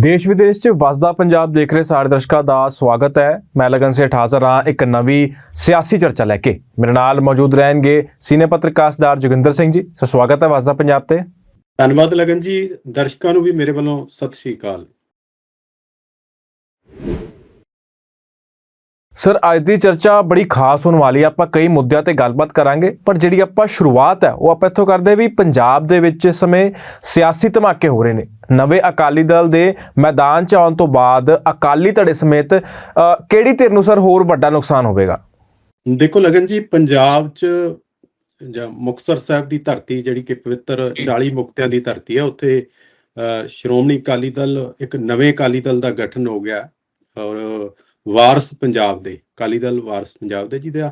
ਦੇਸ਼ ਵਿਦੇਸ਼ 'ਚ ਵਸਦਾ ਪੰਜਾਬ ਦੇਖ ਰਹੇ ਸਾਰੇ ਦਰਸ਼ਕਾਂ ਦਾ ਸਵਾਗਤ ਹੈ। ਮੈਂ ਲਗਨ ਸੇਠ ਹਾਜ਼ਰ ਹਾਂ ਇੱਕ ਨਵੀਂ ਸਿਆਸੀ ਚਰਚਾ ਲੈ ਕੇ। ਮੇਰੇ ਨਾਲ ਮੌਜੂਦ ਰਹਿਣਗੇ ਸੀਨੀਅਰ ਪੱਤਰਕਾਰ ਜੋਗਿੰਦਰ ਸਿੰਘ ਜੀ। ਸੋ ਸਵਾਗਤ ਹੈ ਵਸਦਾ ਪੰਜਾਬ ਤੇ। ਧੰਨਵਾਦ ਲਗਨ ਜੀ। ਦਰਸ਼ਕਾਂ ਨੂੰ ਵੀ ਮੇਰੇ ਵੱਲੋਂ ਸਤਿ ਸ਼੍ਰੀ ਅਕਾਲ। ਸਰ ਅੱਜ ਦੀ ਚਰਚਾ ਬੜੀ ਖਾਸ ਹੋਣ ਵਾਲੀ ਹੈ ਆਪਾਂ ਕਈ ਮੁੱਦਿਆਂ ਤੇ ਗੱਲਬਾਤ ਕਰਾਂਗੇ, ਪਰ ਜਿਹੜੀ ਆਪਾਂ ਸ਼ੁਰੂਆਤ ਹੈ, ਉਹ ਆਪਾਂ ਇੱਥੋਂ ਕਰਦੇ ਵੀ ਪੰਜਾਬ ਦੇ ਵਿੱਚ ਇਸ ਸਮੇਂ ਸਿਆਸੀ ਧਮਾਕੇ ਹੋ ਰਹੇ ਨੇ। ਨਵੇਂ ਅਕਾਲੀ ਦਲ ਦੇ ਮੈਦਾਨ 'ਚ ਆਉਣ ਤੋਂ ਬਾਅਦ ਅਕਾਲੀ ਧੜੇ ਸਮੇਤ ਕਿਹੜੀ ਧਿਰ ਨੂੰ ਸਰ ਹੋਰ ਵੱਡਾ ਨੁਕਸਾਨ ਹੋਵੇਗਾ? ਦੇਖੋ, ਲਗਨ ਜੀ, ਪੰਜਾਬ 'ਚ ਜਾਂ ਮੁਕਤਸਰ ਸਾਹਿਬ ਦੀ ਧਰਤੀ ਜਿਹੜੀ ਕਿ ਪਵਿੱਤਰ 40 ਮੁਕਤਿਆਂ ਦੀ ਧਰਤੀ ਹੈ, ਉੱਥੇ ਸ਼੍ਰੋਮਣੀ ਅਕਾਲੀ ਦਲ ਇੱਕ ਨਵੇਂ ਅਕਾਲੀ ਦਲ ਦਾ ਗਠਨ ਹੋ ਗਿਆ ਔਰ ਵਾਰਸ ਪੰਜਾਬ ਦੇ ਅਕਾਲੀ ਦਲ ਵਾਰਸ ਪੰਜਾਬ ਦੇ ਜਿਹਦੇ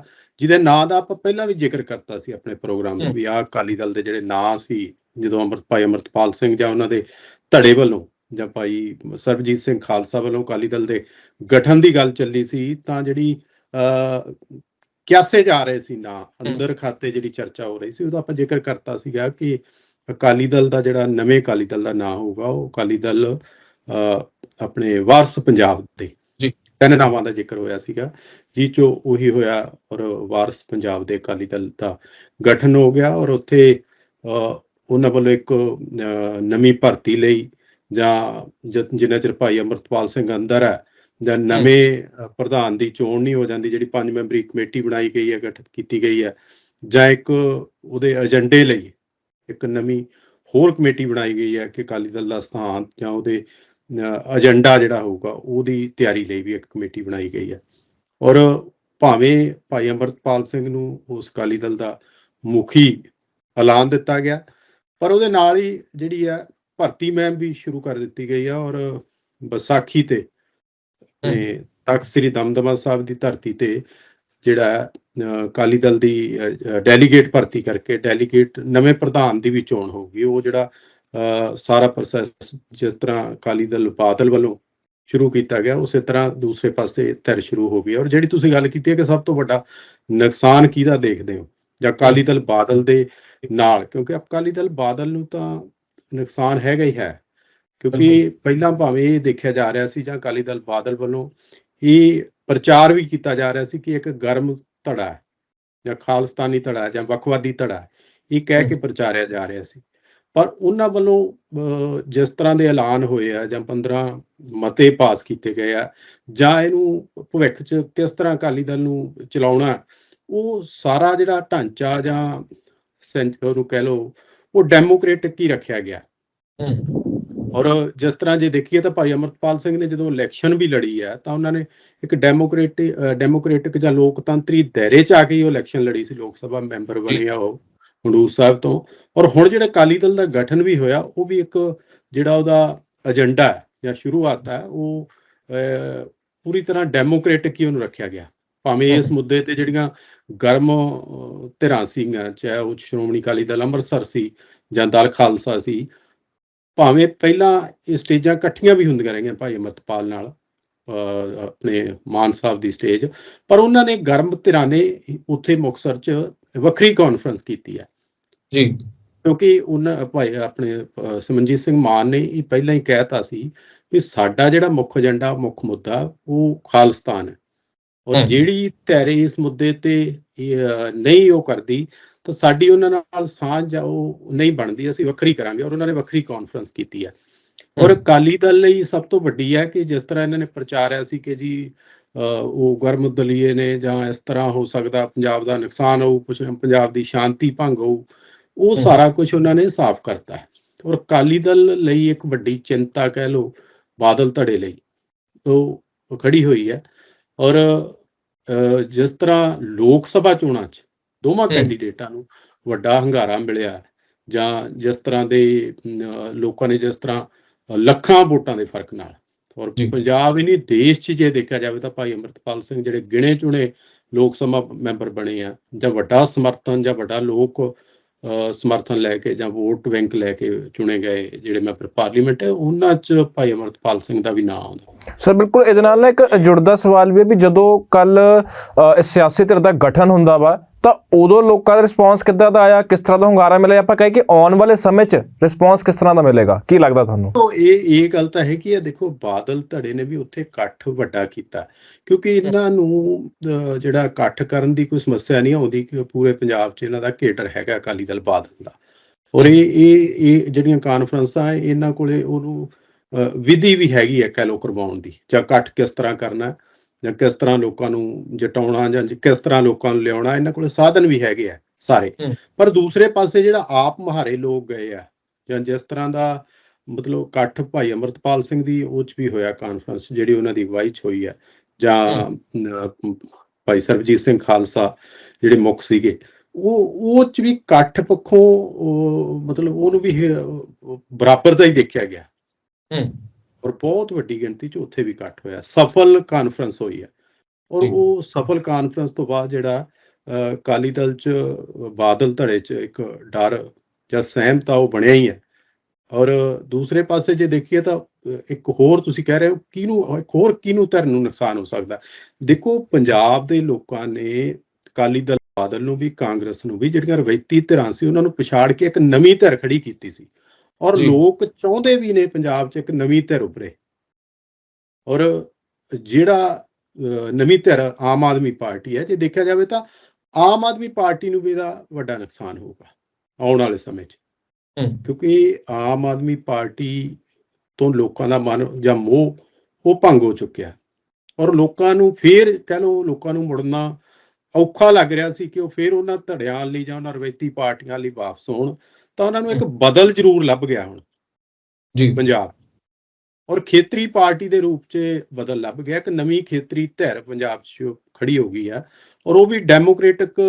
ਜਿਹਦੇ ਨਾਂ ਦਾ ਆਪਾਂ ਪਹਿਲਾਂ ਵੀ ਜ਼ਿਕਰ ਕਰਤਾ ਸੀ ਆਪਣੇ ਪ੍ਰੋਗਰਾਮ 'ਚ ਹਮ। ਵੀ ਆਹ ਅਕਾਲੀ ਦਲ ਦੇ ਜਿਹੜੇ ਨਾਂ ਸੀ ਜਦੋਂ ਅੰਮ੍ਰਿਤ ਭਾਈ ਅੰਮ੍ਰਿਤਪਾਲ ਸਿੰਘ ਜਾਂ ਉਹਨਾਂ ਦੇ ਧੜੇ ਵੱਲੋਂ ਜਾਂ ਭਾਈ ਸਰਬਜੀਤ ਸਿੰਘ ਖਾਲਸਾ ਵੱਲੋਂ ਅਕਾਲੀ ਦਲ ਦੇ ਗਠਨ ਦੀ ਗੱਲ ਚੱਲੀ ਸੀ ਤਾਂ ਜਿਹੜੀ ਅ ਕਿਆਸੇ ਜਾ ਰਹੇ ਸੀ ਨਾ ਅੰਦਰ ਖਾਤੇ ਜਿਹੜੀ ਚਰਚਾ ਹੋ ਰਹੀ ਸੀ ਉਹਦਾ ਆਪਾਂ ਜ਼ਿਕਰ ਕਰਤਾ ਸੀਗਾ ਕਿ ਅਕਾਲੀ ਦਲ ਦਾ ਜਿਹੜਾ ਨਵੇਂ ਅਕਾਲੀ ਦਲ ਦਾ ਨਾਂ ਹੋਊਗਾ ਉਹ ਅਕਾਲੀ ਦਲ ਆਪਣੇ ਵਾਰਸ ਪੰਜਾਬ ਦੇ। ਤਿੰਨ ਨਾਵਾਂ ਦਾ ਜ਼ਿਕਰ ਹੋਇਆ ਸੀਗਾ ਜੀ ਚੋ ਉਹੀ ਹੋਇਆ ਔਰ ਵਾਰਸ ਪੰਜਾਬ ਦੇ ਅਕਾਲੀ ਦਲ ਦਾ ਗਠਨ ਹੋ ਗਿਆ ਔਰ ਉੱਥੇ ਉਹਨਾਂ ਵੱਲੋਂ ਇੱਕ ਨਵੀਂ ਭਰਤੀ ਲਈ ਜਾਂ ਜਿੰਨਾ ਚਿਰ ਭਾਈ ਅੰਮ੍ਰਿਤਪਾਲ ਸਿੰਘ ਅੰਦਰ ਹੈ ਜਾਂ ਨਵੇਂ ਪ੍ਰਧਾਨ ਦੀ ਚੋਣ ਨਹੀਂ ਹੋ ਜਾਂਦੀ ਜਿਹੜੀ ਪੰਜ ਮੈਂਬਰੀ ਕਮੇਟੀ ਬਣਾਈ ਗਈ ਹੈ ਗਠਿਤ ਕੀਤੀ ਗਈ ਹੈ ਜਾਂ ਇੱਕ ਉਹਦੇ ਏਜੰਡੇ ਲਈ ਇੱਕ ਨਵੀਂ ਹੋਰ ਕਮੇਟੀ ਬਣਾਈ ਗਈ ਹੈ ਕਿ ਅਕਾਲੀ ਦਲ ਦਾ ਸਥਾਨ ਜਾਂ ਉਹਦੇ ਏਜੰਡਾ ਜਿਹੜਾ ਹੋਊਗਾ ਉਹਦੀ ਤਿਆਰੀ ਲਈ ਵੀ ਇੱਕ ਕਮੇਟੀ ਬਣਾਈ ਗਈ ਹੈ। ਔਰ ਭਾਵੇਂ ਭਾਈ ਅੰਮ੍ਰਿਤਪਾਲ ਸਿੰਘ ਨੂੰ ਉਸ ਅਕਾਲੀ ਦਲ ਦਾ ਮੁਖੀ ਐਲਾਨ ਦਿੱਤਾ ਗਿਆ ਪਰ ਉਹਦੇ ਨਾਲ ਹੀ ਜਿਹੜੀ ਹੈ ਭਰਤੀ ਮਹਿਮ ਵੀ ਸ਼ੁਰੂ ਕਰ ਦਿੱਤੀ ਗਈ ਹੈ ਔਰ ਵਿਸਾਖੀ ਤੇ ਤੇ ਤਖਤ ਸ੍ਰੀ ਦਮਦਮਾ ਸਾਹਿਬ ਦੀ ਧਰਤੀ ਤੇ ਜਿਹੜਾ ਅਕਾਲੀ ਦਲ ਦੀ ਡੈਲੀਗੇਟ ਭਰਤੀ ਕਰਕੇ ਡੈਲੀਗੇਟ ਨਵੇਂ ਪ੍ਰਧਾਨ ਦੀ ਵੀ ਚੋਣ ਹੋਊਗੀ। ਉਹ ਜਿਹੜਾ ਸਾਰਾ ਪ੍ਰੋਸੈਸ ਜਿਸ ਤਰ੍ਹਾਂ ਅਕਾਲੀ ਦਲ ਬਾਦਲ ਵੱਲੋਂ ਸ਼ੁਰੂ ਕੀਤਾ ਗਿਆ ਉਸੇ ਤਰ੍ਹਾਂ ਦੂਸਰੇ ਪਾਸੇ ਧਿਰ ਸ਼ੁਰੂ ਹੋ ਗਈ ਔਰ ਜਿਹੜੀ ਤੁਸੀਂ ਗੱਲ ਕੀਤੀ ਹੈ ਕਿ ਸਭ ਤੋਂ ਵੱਡਾ ਨੁਕਸਾਨ ਕਿਹਦਾ ਦੇਖਦੇ ਹੋ? ਜਾਂ ਅਕਾਲੀ ਦਲ ਬਾਦਲ ਦੇ ਨਾਲ? ਕਿਉਂਕਿ ਅਕਾਲੀ ਦਲ ਬਾਦਲ ਨੂੰ ਤਾਂ ਨੁਕਸਾਨ ਹੈਗਾ ਹੀ ਹੈ। ਕਿਉਂਕਿ ਪਹਿਲਾਂ ਭਾਵੇਂ ਇਹ ਦੇਖਿਆ ਜਾ ਰਿਹਾ ਸੀ ਜਾਂ ਅਕਾਲੀ ਦਲ ਬਾਦਲ ਵੱਲੋਂ ਇਹ ਪ੍ਰਚਾਰ ਵੀ ਕੀਤਾ ਜਾ ਰਿਹਾ ਸੀ ਕਿ ਇੱਕ ਗਰਮ ਧੜਾ ਹੈ ਜਾਂ ਖਾਲਸਤਾਨੀ ਧੜਾ ਹੈ ਜਾਂ ਵੱਖਵਾਦੀ ਧੜਾ ਹੈ ਇਹ ਕਹਿ ਕੇ ਪ੍ਰਚਾਰਿਆ ਜਾ ਰਿਹਾ ਸੀ। ਪਰ ਉਹਨਾਂ ਵੱਲੋਂ ਜਿਸ ਤਰ੍ਹਾਂ ਦੇ ਐਲਾਨ ਹੋਏ ਆ ਜਾਂ 15 ਮਤੇ ਪਾਸ ਕੀਤੇ ਗਏ ਆ ਜਾਂ ਇਹਨੂੰ ਭਵਿੱਖ 'ਚ ਕਿਸ ਤਰ੍ਹਾਂ ਅਕਾਲੀ ਦਲ ਨੂੰ ਚਲਾਉਣਾ ਉਹ ਸਾਰਾ ਜਿਹੜਾ ਢਾਂਚਾ ਜਾਂ ਸੈਂਚ- ਉਹਨੂੰ ਕਹਿ ਲਓ ਉਹ ਡੈਮੋਕ੍ਰੇਟਿਕ ਹੀ ਰੱਖਿਆ ਗਿਆ। ਔਰ ਜਿਸ ਤਰ੍ਹਾਂ ਜੇ ਦੇਖੀਏ ਤਾਂ ਭਾਈ ਅਮਰਤਪਾਲ ਸਿੰਘ ਨੇ ਜਦੋਂ ਇਲੈਕਸ਼ਨ ਵੀ ਲੜੀ ਹੈ ਤਾਂ ਉਹਨਾਂ ਨੇ ਇੱਕ ਡੈਮੋਕ੍ਰੇਟਿਕ ਡੈਮੋਕ੍ਰੇਟਿਕ ਜਾਂ ਲੋਕਤੰਤਰੀ ਦਾਇਰੇ 'ਚ ਆ ਕੇ ਹੀ ਉਹ ਇਲੈਕਸ਼ਨ ਲੜੀ ਸੀ ਲੋਕ ਸਭਾ ਮੈਂਬਰ ਬਣੇ ਆ ਉਹ। ਹੰਡੂਰ ਸਾਹਿਬ ਤੋਂ। ਔਰ ਹੁਣ ਜਿਹੜਾ ਅਕਾਲੀ ਦਲ ਦਾ ਗਠਨ ਵੀ ਹੋਇਆ, ਉਹ ਵੀ ਇੱਕ ਜਿਹੜਾ ਉਹਦਾ ਏਜੰਡਾ ਹੈ ਜਾਂ ਸ਼ੁਰੂਆਤ ਹੈ, ਉਹ ਪੂਰੀ ਤਰ੍ਹਾਂ ਡੈਮੋਕ੍ਰੈਟਿਕ ਹੀ ਉਹਨੂੰ ਰੱਖਿਆ ਗਿਆ। ਭਾਵੇਂ ਇਸ ਮੁੱਦੇ ਤੇ ਜਿਹੜੀਆਂ ਗਰਮ ਧਿਰਾਂ ਸੀਗੀਆਂ, ਚਾਹੇ ਉਹ ਸ਼੍ਰੋਮਣੀ ਅਕਾਲੀ ਦਲ ਅੰਮ੍ਰਿਤਸਰ ਸੀ ਜਾਂ ਦਲ ਖਾਲਸਾ ਸੀ, ਭਾਵੇਂ ਪਹਿਲਾਂ ਇਹ ਸਟੇਜਾਂ ਇਕੱਠੀਆਂ ਵੀ ਹੁੰਦੀਆਂ ਰਹੀਆਂ ਭਾਈ ਅਮਰਤਪਾਲ ਨਾਲ ਆਪਣੇ ਮਾਨ ਸਾਹਿਬ ਦੀ ਸਟੇਜ, ਪਰ ਉਹਨਾਂ ਨੇ ਗਰਮ ਧਿਰਾਂ ਨੇ ਉੱਥੇ ਮੁਕਤਸਰ 'ਚ ਵੱਖਰੀ ਕਾਨਫਰੰਸ ਕੀਤੀ ਹੈ। ਜੀ। ਕਿਉਂਕਿ ਉਹਨਾਂ ਭਾਈ ਆਪਣੇ ਅਹ, ਸਿਮਰਨਜੀਤ ਸਿੰਘ ਮਾਨ ਨੇ ਇਹ ਪਹਿਲਾਂ ਹੀ ਕਹਿਤਾ ਸੀ ਵੀ ਸਾਡਾ ਜਿਹੜਾ ਮੁੱਖ ਏਜੰਡਾ ਮੁੱਖ ਮੁੱਦਾ ਉਹ ਖਾਲਿਸਤਾਨ ਹੈ। ਔਰ। ਜਿਹੜੀ ਧਿਰ ਇਸ ਮੁੱਦੇ ਤੇ ਨਹੀਂ ਉਹ ਕਰਦੀ ਤਾਂ ਸਾਡੀ ਉਹਨਾਂ ਨਾਲ ਸਾਂਝ ਆ ਉਹ ਨਹੀਂ ਬਣਦੀ ਅਸੀਂ ਵੱਖਰੀ ਕਰਾਂਗੇ। ਔਰ ਉਹਨਾਂ ਨੇ ਵੱਖਰੀ ਕਾਨਫਰੰਸ ਕੀਤੀ ਹੈ। ਔਰ। ਅਕਾਲੀ ਦਲ ਲਈ ਸਭ ਤੋਂ ਵੱਡੀ ਹੈ ਕਿ ਜਿਸ ਤਰ੍ਹਾਂ ਇਹਨਾਂ ਨੇ ਪ੍ਰਚਾਰਿਆ ਸੀ ਕਿ ਜੀ ਉਹ ਗਰਮ ਦਲੀਏ ਨੇ ਜਾਂ ਇਸ ਤਰ੍ਹਾਂ ਹੋ ਸਕਦਾ ਪੰਜਾਬ ਦਾ ਨੁਕਸਾਨ ਹੋਊ ਕੁਛ ਪੰਜਾਬ ਦੀ ਸ਼ਾਂਤੀ ਭੰਗ ਹੋਊ ਉਹ। ਸਾਰਾ ਕੁਝ ਉਹਨਾਂ ਨੇ ਸਾਫ਼ ਕਰਤਾ ਔਰ ਅਕਾਲੀ ਦਲ ਲਈ ਇੱਕ ਵੱਡੀ ਚਿੰਤਾ ਕਹਿ ਲਓ ਬਾਦਲ ਧੜੇ ਲਈ ਉਹ ਖੜੀ ਹੋਈ ਹੈ ਔਰ ਜਿਸ ਤਰ੍ਹਾਂ ਲੋਕ ਸਭਾ ਚੋਣਾਂ 'ਚ ਦੋਵਾਂ। ਕੈਂਡੀਡੇਟਾਂ ਨੂੰ ਵੱਡਾ ਹੰਗਾਰਾ ਮਿਲਿਆ ਜਾਂ ਜਿਸ ਤਰ੍ਹਾਂ ਦੇ ਲੋਕਾਂ ਨੇ ਜਿਸ ਤਰ੍ਹਾਂ ਲੱਖਾਂ ਵੋਟਾਂ ਦੇ ਫ਼ਰਕ ਨਾਲ ਔਰ। ਪੰਜਾਬ ਹੀ ਨਹੀਂ ਦੇਸ਼ 'ਚ ਜੇ ਦੇਖਿਆ ਜਾਵੇ ਤਾਂ ਭਾਈ ਅਮਰਤਪਾਲ ਸਿੰਘ ਜਿਹੜੇ ਗਿਣੇ ਚੁਣੇ ਲੋਕ ਸਭਾ ਮੈਂਬਰ ਬਣੇ ਆ ਜਾਂ ਵੱਡਾ ਸਮਰਥਨ ਜਾਂ ਵੱਡਾ ਲੋਕ ਸਮਰਥਨ ਲੈ ਕੇ ਜਾਂ ਵੋਟ ਬੈਂਕ ਲੈ ਕੇ ਚੁਣੇ ਗਏ ਜਿਹੜੇ ਮੈਂਬਰ ਪਾਰਲੀਮੈਂਟ ਹੈ ਉਹਨਾਂ 'ਚ ਭਾਈ ਅਮਰਤਪਾਲ ਸਿੰਘ ਦਾ ਵੀ ਨਾਮ ਆਉਂਦਾ ਸਰ ਬਿਲਕੁਲ ਇਹਦੇ ਨਾਲ ਨਾ ਇੱਕ ਜੁੜਦਾ ਸਵਾਲ ਵੀ ਹੈ ਵੀ ਜਦੋਂ ਕੱਲ ਸਿਆਸੀ ਧਿਰ ਦਾ ਗਠਨ ਹੁੰਦਾ ਵਾ ਤਾਂ ਉਦੋਂ ਲੋਕਾਂ ਦਾ ਰਿਸਪੌਂਸ ਕਿੱਦਾਂ ਦਾ ਆਇਆ? ਕਿਸ ਤਰ੍ਹਾਂ ਦਾ ਹੁੰਗਾਰਾ ਮਿਲਿਆ? ਆਪਾਂ ਕਹੇ ਕਿ ਆਉਣ ਵਾਲੇ ਸਮੇਂ 'ਚ ਰਿਸਪੌਂਸ ਕਿਸ ਤਰ੍ਹਾਂ ਦਾ ਮਿਲੇਗਾ? ਕੀ ਲੱਗਦਾ ਤੁਹਾਨੂੰ? ਤੋ ਇਹ ਇਹ ਗੱਲ ਤਾਂ ਹੈ ਕਿ ਇਹ ਦੇਖੋ ਬਾਦਲ ਧੜੇ ਨੇ ਵੀ ਉੱਥੇ ਇਕੱਠ ਵੱਡਾ ਕੀਤਾ। ਕਿਉਂਕਿ ਇਹਨਾਂ ਨੂੰ ਜਿਹੜਾ ਇਕੱਠ ਕਰਨ ਦੀ ਕੋਈ ਸਮੱਸਿਆ ਨਹੀਂ ਆਉਂਦੀ ਕਿ ਪੂਰੇ ਪੰਜਾਬ 'ਚ ਇਹਨਾਂ ਦਾ ਕੇਡਰ ਹੈਗਾ ਅਕਾਲੀ ਦਲ ਬਾਦਲ ਦਾ। ਔਰ ਇਹ ਇਹ ਜਿਹੜੀਆਂ ਕਾਨਫਰੰਸਾਂ ਇਹਨਾਂ ਕੋਲੇ ਉਹਨੂੰ ਵਿਧੀ ਵੀ ਹੈਗੀ ਹੈ ਕਹਿ ਲੋ ਕਰਵਾਉਣ ਦੀ ਜਾਂ ਇਕੱਠ ਕਿਸ ਤਰ੍ਹਾਂ ਕਰਨਾ ਜਾਂ ਕਿਸ ਤਰ੍ਹਾਂ ਲੋਕਾਂ ਨੂੰ ਜਟਾਉਣਾ ਜਾਂ ਕਿਸ ਤਰ੍ਹਾਂ ਲੋਕਾਂ ਨੂੰ ਲਿਆਉਣਾ ਇਹਨਾਂ ਕੋਲੇ ਸਾਧਨ ਵੀ ਹੈਗੇ ਆ ਸਾਰੇ। ਪਰ ਦੂਸਰੇ ਪਾਸੇ ਜਿਹੜਾ ਆਪ ਮਹਾਰੇ ਲੋਕ ਗਏ ਆ ਜਾਂ ਜਿਸ ਤਰ੍ਹਾਂ ਦਾ ਮਤਲਬ ਇਕੱਠ ਭਾਈ ਅਮਰਤਪਾਲ ਸਿੰਘ ਦੀ ਉਹ ਚ ਵੀ ਹੋਇਆ ਕਾਨਫਰੰਸ ਜਿਹੜੀ ਉਹਨਾਂ ਦੀ ਅਗਵਾਈ ਚ ਹੋਈ ਹੈ। ਜਾਂ ਭਾਈ ਸਰਬਜੀਤ ਸਿੰਘ ਖਾਲਸਾ ਜਿਹੜੇ ਮੁੱਖ ਸੀਗੇ ਉਹ ਉਹ ਚ ਵੀ ਇਕੱਠ ਪੱਖੋਂ ਮਤਲਬ ਉਹਨੂੰ ਵੀ ਬਰਾਬਰ ਦਾ ਹੀ ਦੇਖਿਆ ਗਿਆ। ਹੂੰ। ਔਰ ਬਹੁਤ ਵੱਡੀ ਗਿਣਤੀ ਚ ਉੱਥੇ ਵੀ ਇਕੱਠ ਹੋਇਆ। ਸਫਲ ਕਾਨਫਰੰਸ ਹੋਈ ਹੈ। ਔਰ। ਉਹ ਸਫਲ ਕਾਨਫਰੰਸ ਤੋਂ ਬਾਅਦ ਜਿਹੜਾ ਅ, ਅਕਾਲੀ ਦਲ ਚ ਬਾਦਲ ਧੜੇ ਚ ਇੱਕ ਡਰ ਜਾਂ ਸਹਿਮਤਾ ਉਹ ਬਣਿਆ ਹੀ ਹੈ। ਔਰ ਦੂਸਰੇ ਪਾਸੇ ਜੇ ਦੇਖੀਏ ਤਾਂ ਇੱਕ ਹੋਰ ਤੁਸੀਂ ਕਹਿ ਰਹੇ ਹੋ ਕਿਹਨੂੰ ਇੱਕ ਹੋਰ ਕਿਹਨੂੰ ਧਿਰ ਨੂੰ ਨੁਕਸਾਨ ਹੋ ਸਕਦਾ? ਦੇਖੋ ਪੰਜਾਬ ਦੇ ਲੋਕਾਂ ਨੇ ਅਕਾਲੀ ਦਲ ਬਾਦਲ ਨੂੰ ਵੀ ਕਾਂਗਰਸ ਨੂੰ ਵੀ ਜਿਹੜੀਆਂ ਰਵਾਇਤੀ ਧਿਰਾਂ ਸੀ ਉਹਨਾਂ ਨੂੰ ਪਛਾੜ ਕੇ ਇੱਕ ਨਵੀਂ ਧਿਰ ਖੜੀ ਕੀਤੀ ਸੀ। ਔਰ। ਲੋਕ ਚਾਹੁੰਦੇ ਵੀ ਨੇ ਪੰਜਾਬ 'ਚ ਇੱਕ ਨਵੀਂ ਧਿਰ ਉੱਭਰੇ। ਔਰ ਜਿਹੜਾ ਨਵੀਂ ਧਿਰ ਆਮ ਆਦਮੀ ਪਾਰਟੀ ਹੈ ਜੇ ਦੇਖਿਆ ਜਾਵੇ ਤਾਂ ਆਮ ਆਦਮੀ ਪਾਰਟੀ ਨੂੰ ਵੀ ਇਹਦਾ ਵੱਡਾ ਨੁਕਸਾਨ ਹੋਊਗਾ ਆਉਣ ਵਾਲੇ ਸਮੇਂ 'ਚ। ਕਿਉਂਕਿ ਆਮ ਆਦਮੀ ਪਾਰਟੀ ਤੋਂ ਲੋਕਾਂ ਦਾ ਮਨ ਜਾਂ ਮੋਹ ਉਹ ਭੰਗ ਹੋ ਚੁੱਕਿਆ। ਔਰ ਲੋਕਾਂ ਨੂੰ ਫੇਰ ਕਹਿ ਲਓ ਲੋਕਾਂ ਨੂੰ ਮੁੜਨਾ ਔਖਾ ਲੱਗ ਰਿਹਾ ਸੀ ਕਿ ਉਹ ਫੇਰ ਉਹਨਾਂ ਧੜਿਆਂ ਲਈ ਜਾਂ ਉਹਨਾਂ ਰਵਾਇਤੀ ਪਾਰਟੀਆਂ ਲਈ ਵਾਪਸ ਹੋਣ। ਤਾਂ ਉਹਨਾਂ ਨੂੰ ਇੱਕ ਬਦਲ ਜ਼ਰੂਰ ਲੱਭ ਗਿਆ ਹੁਣ। ਜੀ। ਪੰਜਾਬ। ਔਰ ਖੇਤਰੀ ਪਾਰਟੀ ਦੇ ਰੂਪ 'ਚ ਬਦਲ ਲੱਭ ਗਿਆ। ਇੱਕ ਨਵੀਂ ਖੇਤਰੀ ਧਿਰ ਪੰਜਾਬ 'ਚ ਖੜੀ ਹੋ ਗਈ ਹੈ ਔਰ ਉਹ ਵੀ ਡੈਮੋਕ੍ਰੈਟਿਕ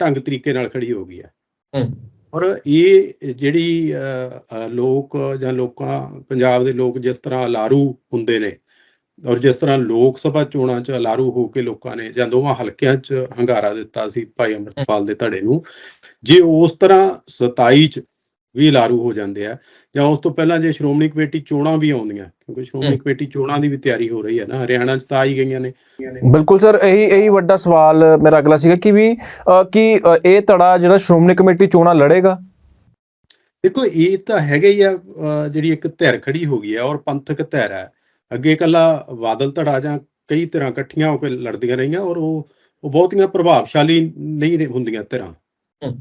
ਢੰਗ ਤਰੀਕੇ ਨਾਲ ਖੜੀ ਹੋ ਗਈ ਹੂੰ। ਔਰ ਇਹ ਜਿਹੜੀ ਲੋਕ ਜਾਂ ਲੋਕਾਂ ਪੰਜਾਬ ਦੇ ਲੋਕ ਜਿਸ ਤਰ੍ਹਾਂ ਅਲਾਰੂ ਹੁੰਦੇ ਨੇ ਔਰ ਜਿਸ ਤਰ੍ਹਾਂ ਲੋਕ ਸਭਾ ਚੋਣਾਂ 'ਚ ਅਲਾਰੂ ਹੋ ਕੇ ਲੋਕਾਂ ਨੇ ਜਾਂ ਦੋਵਾਂ ਹਲਕਿਆਂ 'ਚ ਹੰਗਾਰਾ ਦਿੱਤਾ ਸੀ ਭਾਈ ਅੰਮ੍ਰਿਤਪਾਲ ਦੇ ਧੜੇ ਨੂੰ ਜੇ ਉਸ ਤਰ੍ਹਾਂ 27 'ਚ ਵੀ ਅਲਾਰੂ ਹੋ ਜਾਂਦੇ ਆ ਜਾਂ ਉਸ ਤੋਂ ਪਹਿਲਾਂ ਜੇ ਸ਼੍ਰੋਮਣੀ ਕਮੇਟੀ ਚੋਣਾਂ ਵੀ ਆਉਂਦੀਆਂ ਕਿਉਂਕਿ ਸ਼੍ਰੋਮਣੀ। ਕਮੇਟੀ ਚੋਣਾਂ ਦੀ ਵੀ ਤਿਆਰੀ ਹੋ ਰਹੀ ਹੈ ਨਾ ਹਰਿਆਣਾ 'ਚ ਤਾਂ ਆ ਹੀ ਗਈਆਂ ਨੇ। ਬਿਲਕੁਲ ਸਰ ਇਹੀ ਇਹੀ ਵੱਡਾ ਸਵਾਲ ਮੇਰਾ ਅਗਲਾ ਸੀਗਾ ਕਿ ਵੀ ਕੀ ਇਹ ਧੜਾ ਜਿਹੜਾ ਸ਼੍ਰੋਮਣੀ ਕਮੇਟੀ ਚੋਣਾਂ ਲੜੇਗਾ? ਦੇਖੋ ਇਹ ਤਾਂ ਹੈਗਾ ਹੀ ਆ ਜਿਹੜੀ ਇੱਕ ਧਿਰ ਖੜੀ ਹੋ ਗਈ ਹੈ ਔਰ ਪੰਥਕ ਧਿਰ ਹੈ। ਅੱਗੇ ਕੱਲਾ ਬਾਦਲ ਧੜਾ ਜਾਂ ਕਈ ਤਰ੍ਹਾਂ ਇਕੱਠੀਆਂ ਹੋ ਕੇ ਲੜਦੀਆਂ ਰਹੀਆਂ ਔਰ ਉਹ ਉਹ ਬਹੁਤੀਆਂ ਪ੍ਰਭਾਵਸ਼ਾਲੀ ਨਹੀਂ ਹੁੰਦੀਆਂ ਧਿਰਾਂ ਹਮ।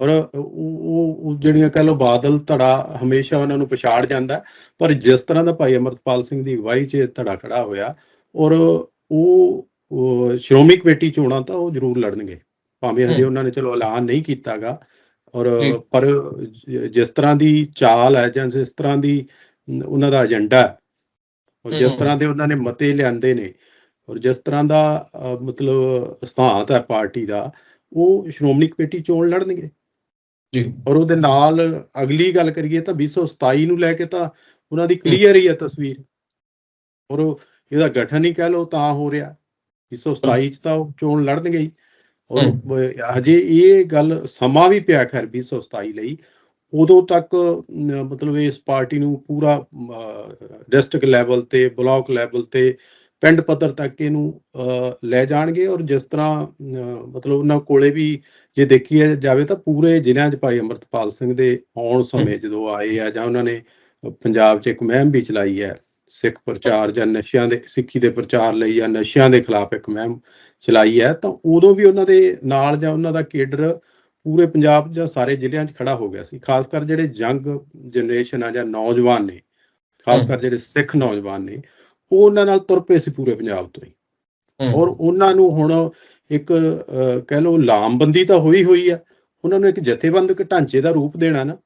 ਔਰ ਉਹ ਜਿਹੜੀਆਂ ਕਹ ਲਓ ਬਾਦਲ ਧੜਾ ਹਮੇਸ਼ਾ ਉਹਨਾਂ ਨੂੰ ਪਛਾੜ ਜਾਂਦਾ। ਪਰ ਜਿਸ ਤਰ੍ਹਾਂ ਦਾ ਭਾਈ ਅਮਰਤਪਾਲ ਸਿੰਘ ਦੀ ਅਗਵਾਈ 'ਚ ਧੜਾ ਖੜਾ ਹੋਇਆ ਔਰ ਉਹ ਸ਼੍ਰੋਮਣੀ ਕਮੇਟੀ ਚੋਣਾਂ ਤਾਂ ਉਹ ਜ਼ਰੂਰ ਲੜਨਗੇ ਭਾਵੇਂ ਹਜੇ। ਉਹਨਾਂ ਨੇ ਚਲੋ ਐਲਾਨ ਨਹੀਂ ਕੀਤਾਗਾ ਔਰ। ਪਰ ਜਿਸ ਤਰ੍ਹਾਂ ਦੀ ਚਾਲ ਹੈ ਜਾਂ ਜਿਸ ਤਰ੍ਹਾਂ ਦੀ ਉਹਨਾਂ ਦਾ ਏਜੰਡਾ ਹੈ ਔਰ ਜਿਸ। ਤਰ੍ਹਾਂ ਦੇ ਉਹਨਾਂ ਨੇ ਮਤੇ ਲਿਆਂਦੇ ਨੇ ਔਰ ਜਿਸ ਤਰ੍ਹਾਂ ਦਾ ਮਤਲਬ ਸਿਧਾਂਤ ਹੈ ਪਾਰਟੀ ਦਾ ਉਹ ਸ਼੍ਰੋਮਣੀ ਕਮੇਟੀ ਚੋਣ ਲੜਨਗੇ। ਜੀ। ਔਰ ਉਹਦੇ ਨਾਲ ਅਗਲੀ ਗੱਲ ਕਰੀਏ ਤਾਂ 227 ਨੂੰ ਲੈ ਕੇ ਤਾਂ ਉਹਨਾਂ ਦੀ ਕਲੀਅਰ ਹੀ ਹੈ ਤਸਵੀਰ। ਔਰ ਇਹਦਾ ਗਠਨ ਹੀ ਕਹਿ ਲਓ ਤਾਂ ਹੋ ਰਿਹਾ। 227 ਚ ਤਾਂ ਉਹ ਚੋਣ ਲੜਨਗੇ ਹੀ। ਔਰ ਹਜੇ ਇਹ ਗੱਲ ਸਮਾਂ ਵੀ ਪਿਆ ਖੈਰ 227 ਲਈ। ਉਦੋਂ ਤੱਕ ਮਤਲਬ ਇਸ ਪਾਰਟੀ ਨੂੰ ਪੂਰਾ ਡਿਸਟ੍ਰਿਕਟ ਲੈਵਲ ਤੇ ਬਲਾਕ ਲੈਵਲ ਤੇ ਪਿੰਡ ਪੱਧਰ ਤੱਕ ਇਹਨੂੰ ਲੈ ਜਾਣਗੇ ਔਰ ਜਿਸ ਤਰ੍ਹਾਂ ਮਤਲਬ ਉਹਨਾਂ ਕੋਲੇ ਵੀ ਜੇ ਦੇਖੀਏ ਜਾਵੇ ਤਾਂ ਪੂਰੇ ਜ਼ਿਲ੍ਹਿਆਂ 'ਚ ਭਾਈ ਅੰਮ੍ਰਿਤਪਾਲ ਸਿੰਘ ਦੇ ਆਉਣ ਸਮੇਂ ਜਦੋਂ ਆਏ ਆ ਜਾਂ ਉਹਨਾਂ ਨੇ ਪੰਜਾਬ 'ਚ ਇੱਕ ਮੁਹਿੰਮ ਵੀ ਚਲਾਈ ਹੈ ਸਿੱਖ ਪ੍ਰਚਾਰ ਜਾਂ ਨਸ਼ਿਆਂ ਦੇ ਸਿੱਖੀ ਦੇ ਪ੍ਰਚਾਰ ਲਈ ਜਾਂ ਨਸ਼ਿਆਂ ਦੇ ਖਿਲਾਫ ਇੱਕ ਮੁਹਿੰਮ ਚਲਾਈ ਹੈ ਤਾਂ ਉਦੋਂ ਵੀ ਉਹਨਾਂ ਦੇ ਨਾਲ ਜਾਂ ਉਹਨਾਂ ਦਾ ਕੇਡਰ ਪੂਰੇ ਪੰਜਾਬ ਜਾਂ ਸਾਰੇ ਜ਼ਿਲ੍ਹਿਆਂ 'ਚ ਖੜਾ ਹੋ ਗਿਆ ਸੀ ਖਾਸ ਕਰ ਜਿਹੜੇ ਯੰਗ ਜਨਰੇਸ਼ਨ ਆ ਜਾਂ ਨੌਜਵਾਨ ਨੇ ਖਾਸ। ਕਰ ਜਿਹੜੇ ਸਿੱਖ ਨੌਜਵਾਨ ਨੇ ਉਹ ਉਹਨਾਂ ਨਾਲ ਤੁਰ ਪਏ ਸੀ ਪੂਰੇ ਪੰਜਾਬ ਤੋਂ ਹੀ ਔਰ ਉਹਨਾਂ ਨੂੰ ਹੁਣ ਇੱਕ ਕਹਿ ਲਓ ਲਾਮਬੰਦੀ ਤਾਂ ਹੋਈ ਹੋਈ ਆ ਉਹਨਾਂ ਨੂੰ ਇੱਕ ਜਥੇਬੰਦਕ ਢਾਂਚੇ ਦਾ ਰੂਪ ਦੇਣਾ ਨਾ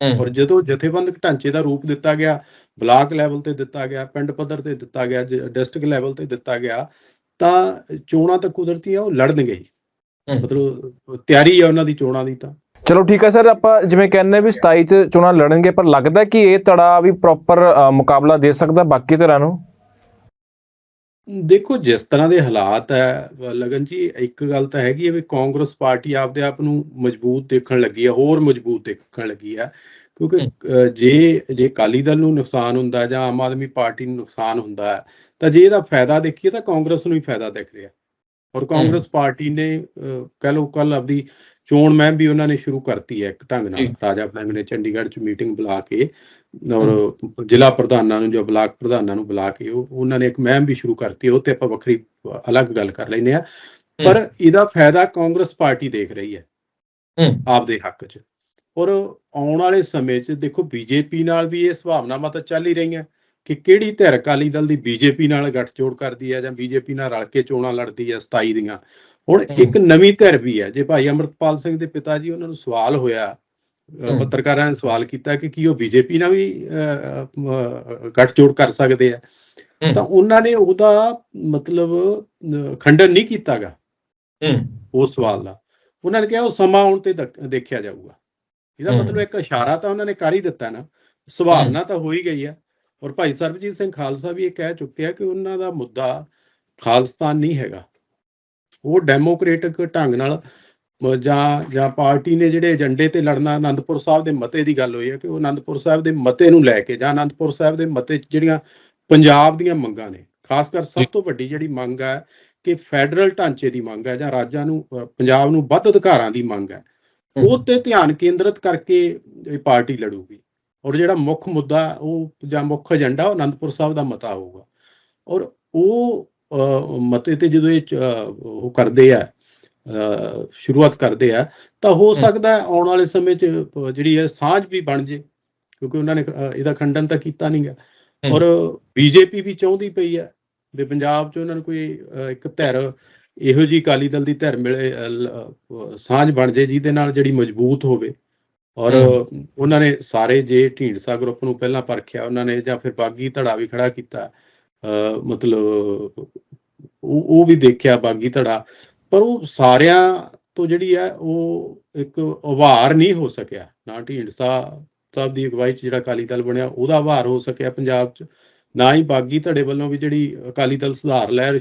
ਔਰ ਜਦੋਂ ਜਥੇਬੰਦਕ ਢਾਂਚੇ ਦਾ ਰੂਪ ਦਿੱਤਾ ਗਿਆ ਬਲਾਕ ਲੈਵਲ ਤੇ ਦਿੱਤਾ ਗਿਆ ਪਿੰਡ ਪੱਧਰ ਤੇ ਦਿੱਤਾ ਗਿਆ ਡਿਸਟ੍ਰਿਕਟ ਲੈਵਲ ਤੇ ਦਿੱਤਾ ਗਿਆ ਤਾਂ ਚੋਣਾਂ ਤਾਂ ਕੁਦਰਤੀ ਆ ਉਹ ਲੜਨਗੇ ਹੀ। ਮਤਲਬ ਤਿਆਰੀ ਆ ਉਹਨਾਂ ਦੀ ਚੋਣਾਂ ਦੀ ਤਾਂ। ਚਲੋ ਠੀਕ ਹੈ ਸਰ ਆਪਾਂ ਜਿਵੇਂ ਕਹਿੰਦੇ ਵੀ 27 ਚ ਚੋਣਾਂ ਲੜਨਗੇ ਪਰ ਲੱਗਦਾ ਕਿ ਇਹ ਧੜਾ ਵੀ ਪ੍ਰੋਪਰ ਮੁਕਾਬਲਾ ਦੇ ਸਕਦਾ ਬਾਕੀ ਧਿਰਾਂ ਨੂੰ? ਦੇਖੋ ਜਿਸ ਤਰ੍ਹਾਂ ਦੇ ਹਾਲਾਤ ਹੈ ਲਗਨ ਜੀ ਇੱਕ ਗੱਲ ਤਾਂ ਹੈਗੀ ਹੈ ਵੀ ਕਾਂਗਰਸ ਪਾਰਟੀ ਆਪਦੇ ਆਪ ਨੂੰ ਮਜ਼ਬੂਤ ਦੇਖਣ ਲੱਗੀ ਹੈ ਹੋਰ ਮਜ਼ਬੂਤ ਦੇਖਣ ਲੱਗੀ ਹੈ। ਕਿਉਂਕਿ ਜੇ ਜੇ ਅਕਾਲੀ ਦਲ ਨੂੰ ਨੁਕਸਾਨ ਹੁੰਦਾ ਹੈ ਜਾਂ ਆਮ ਆਦਮੀ ਪਾਰਟੀ ਨੂੰ ਨੁਕਸਾਨ ਹੁੰਦਾ ਹੈ ਤਾਂ ਜੇ ਇਹਦਾ ਫਾਇਦਾ ਦੇਖੀਏ ਤਾਂ ਕਾਂਗਰਸ ਨੂੰ ਹੀ ਫਾਇਦਾ ਦਿਖ ਰਿਹਾ। ਔਰ ਕਾਂਗਰਸ ਪਾਰਟੀ ਨੇ ਕਹਿ ਲਓ ਕੱਲ ਆਪਦੀ ਚੋਣ ਮਹਿਮ ਵੀ ਉਹਨਾਂ ਨੇ ਸ਼ੁਰੂ ਕਰਤੀ ਹੈ ਇੱਕ ਢੰਗ ਨਾਲ। ਰਾਜਾ ਬੈਂਗ ਨੇ ਚੰਡੀਗੜ੍ਹ 'ਚ ਮੀਟਿੰਗ ਬੁਲਾ ਕੇ ਔਰ ਜ਼ਿਲ੍ਹਾ ਪ੍ਰਧਾਨਾਂ ਨੂੰ ਜਾਂ ਬਲਾਕ ਪ੍ਰਧਾਨਾਂ ਨੂੰ ਬੁਲਾ ਕੇ ਉਹ ਉਹਨਾਂ ਨੇ ਇੱਕ ਮਹਿਮ ਵੀ ਸ਼ੁਰੂ ਕਰਤੀ ਉਹ ਤੇ ਆਪਾਂ ਵੱਖਰੀ ਅਲੱਗ ਗੱਲ ਕਰ ਲੈਨੇ ਆ ਪਰ ਇਹਦਾ ਫਾਇਦਾ ਕਾਂਗਰਸ ਪਾਰਟੀ ਦੇਖ ਰਹੀ ਹੈ। ਹੂੰ। ਆਪਦੇ ਹੱਕ 'ਚ। ਔਰ ਆਉਣ ਵਾਲੇ ਸਮੇਂ 'ਚ ਦੇਖੋ ਬੀਜੇਪੀ ਨਾਲ ਵੀ ਇਹ ਸੁਭਾਵਨਾਵਾਂ ਤਾਂ ਚੱਲ ਹੀ ਰਹੀਆਂ। ਕਿ ਕਿਹੜੀ ਧਿਰ ਅਕਾਲੀ ਦਲ ਦੀ ਬੀਜੇਪੀ ਨਾਲ ਗੱਠਜੋੜ ਕਰਦੀ ਹੈ ਜਾਂ ਬੀਜੇਪੀ ਨਾਲ ਰਲ ਕੇ ਚੋਣਾਂ ਲੜਦੀ ਹੈ 27 ਦੀਆਂ ਹੁਣ। ਇੱਕ ਨਵੀਂ ਧਿਰ ਵੀ ਹੈ ਜੇ ਭਾਈ ਅਮਰਤਪਾਲ ਸਿੰਘ ਦੇ ਪਿਤਾ ਜੀ ਉਹਨਾਂ ਨੂੰ ਸਵਾਲ ਹੋਇਆ। ਪੱਤਰਕਾਰਾਂ ਨੇ ਸਵਾਲ ਕੀਤਾ ਕਿ ਕੀ ਉਹ ਬੀਜੇਪੀ ਨਾਲ ਵੀ ਗੱਠਜੋੜ ਕਰ ਸਕਦੇ ਆ। ਤਾਂ ਉਹਨਾਂ ਨੇ ਉਹਦਾ ਮਤਲਬ ਖੰਡਨ ਨਹੀਂ ਕੀਤਾਗਾ ਹੂੰ ਉਸ ਸਵਾਲ ਦਾ ਉਹਨਾਂ ਨੇ ਕਿਹਾ ਉਹ ਸਮਾਂ ਆਉਣ ਤੇ ਦੇਖਿਆ ਜਾਊਗਾ ਇਹਦਾ। ਮਤਲਬ ਇੱਕ ਇਸ਼ਾਰਾ ਤਾਂ ਉਹਨਾਂ ਨੇ ਕਰ ਹੀ ਦਿੱਤਾ ਨਾ ਸੁਭਾਵਨਾ ਤਾਂ ਹੋ ਹੀ ਗਈ ਆ ਔਰ ਭਾਈ ਸਰਬਜੀਤ ਸਿੰਘ ਖਾਲਸਾ ਵੀ ਇਹ ਕਹਿ ਚੁੱਕਿਆ ਕਿ ਉਹਨਾਂ ਦਾ ਮੁੱਦਾ ਖਾਲਿਸਤਾਨ ਨਹੀਂ ਹੈਗਾ ਉਹ ਡੈਮੋਕ੍ਰੈਟਿਕ ਢੰਗ ਨਾਲ ਜਾਂ ਜਾਂ ਪਾਰਟੀ ਨੇ ਜਿਹੜੇ ਏਜੰਡੇ ਤੇ ਲੜਨਾ ਆਨੰਦਪੁਰ ਸਾਹਿਬ ਦੇ ਮਤੇ ਦੀ ਗੱਲ ਹੋਈ ਹੈ ਕਿ ਉਹ ਆਨੰਦਪੁਰ ਸਾਹਿਬ ਦੇ ਮਤੇ ਨੂੰ ਲੈ ਕੇ ਜਾਂ ਆਨੰਦਪੁਰ ਸਾਹਿਬ ਦੇ ਮਤੇ ਜਿਹੜੀਆਂ ਪੰਜਾਬ ਦੀਆਂ ਮੰਗਾਂ ਨੇ ਖਾਸ ਕਰ ਸਭ। ਤੋਂ ਵੱਡੀ ਜਿਹੜੀ ਮੰਗ ਹੈ ਕਿ ਫੈਡਰਲ ਢਾਂਚੇ ਦੀ ਮੰਗ ਹੈ ਜਾਂ ਰਾਜਾਂ ਨੂੰ ਪੰਜਾਬ ਨੂੰ ਵੱਧ ਅਧਿਕਾਰਾਂ ਦੀ ਮੰਗ ਹੈ। ਉਹ ਤੇ ਧਿਆਨ ਕੇਂਦਰਿਤ ਕਰਕੇ ਇਹ ਪਾਰਟੀ ਲੜੂਗੀ ਔਰ ਜਿਹੜਾ ਮੁੱਖ ਮੁੱਦਾ ਉਹ ਜਾਂ ਮੁੱਖ ਏਜੰਡਾ ਉਹ ਆਨੰਦਪੁਰ ਸਾਹਿਬ ਦਾ ਮਤਾ ਹੋਊਗਾ ਔਰ ਉਹ ਮਤੇ ਤੇ ਜਦੋਂ ਇਹ ਉਹ ਕਰਦੇ ਆ ਸ਼ੁਰੂਆਤ ਕਰਦੇ ਆ ਤਾਂ ਹੋ। ਸਕਦਾ ਆਉਣ ਵਾਲੇ ਸਮੇਂ 'ਚ ਜਿਹੜੀ ਹੈ ਸਾਂਝ ਵੀ ਬਣ ਜੇ ਕਿਉਂਕਿ ਉਹਨਾਂ ਨੇ ਇਹਦਾ ਖੰਡਨ ਤਾਂ ਕੀਤਾ ਨਹੀਂਗਾ। ਔਰ ਬੀਜੇਪੀ ਵੀ ਚਾਹੁੰਦੀ ਪਈ ਹੈ ਵੀ ਪੰਜਾਬ 'ਚ ਉਹਨਾਂ ਨੂੰ ਕੋਈ ਇੱਕ ਧਿਰ ਇਹੋ ਜੀ ਅਕਾਲੀ ਦਲ ਦੀ ਧਿਰ ਮਿਲੇ ਸਾਂਝ ਬਣ ਜੇ ਜਿਹਦੇ ਨਾਲ ਜਿਹੜੀ ਮਜ਼ਬੂਤ ਹੋਵੇ ਔਰ। ਉਹਨਾਂ ਨੇ ਸਾਰੇ ਜੇ ਢੀਂਡਸਾ ਗਰੁੱਪ ਨੂੰ ਪਹਿਲਾਂ ਪਰਖਿਆ ਉਹਨਾਂ ਨੇ ਜਾਂ ਫਿਰ ਬਾਗੀ ਧੜਾ ਵੀ ਖੜਾ ਕੀਤਾ ਮਤਲਬ ਉਹ ਉਹ ਵੀ ਦੇਖਿਆ ਬਾਗੀ ਧੜਾ ਪਰ ਉਹ ਸਾਰਿਆਂ ਤੋਂ ਜਿਹੜੀ ਹੈ ਉਹ ਇੱਕ ਉਭਾਰ ਨਹੀਂ ਹੋ ਸਕਿਆ ਨਾ ਢੀਂਡਸਾ ਸਾਹਿਬ ਦੀ ਅਗਵਾਈ 'ਚ ਜਿਹੜਾ ਅਕਾਲੀ ਦਲ ਬਣਿਆ ਉਹਦਾ ਉਭਾਰ ਹੋ ਸਕਿਆ ਪੰਜਾਬ 'ਚ ਨਾ ਹੀ ਬਾਗੀ ਧੜੇ ਵੱਲੋਂ ਵੀ ਜਿਹੜੀ ਅਕਾਲੀ ਦਲ ਸੁਧਾਰ ਲਹਿਰ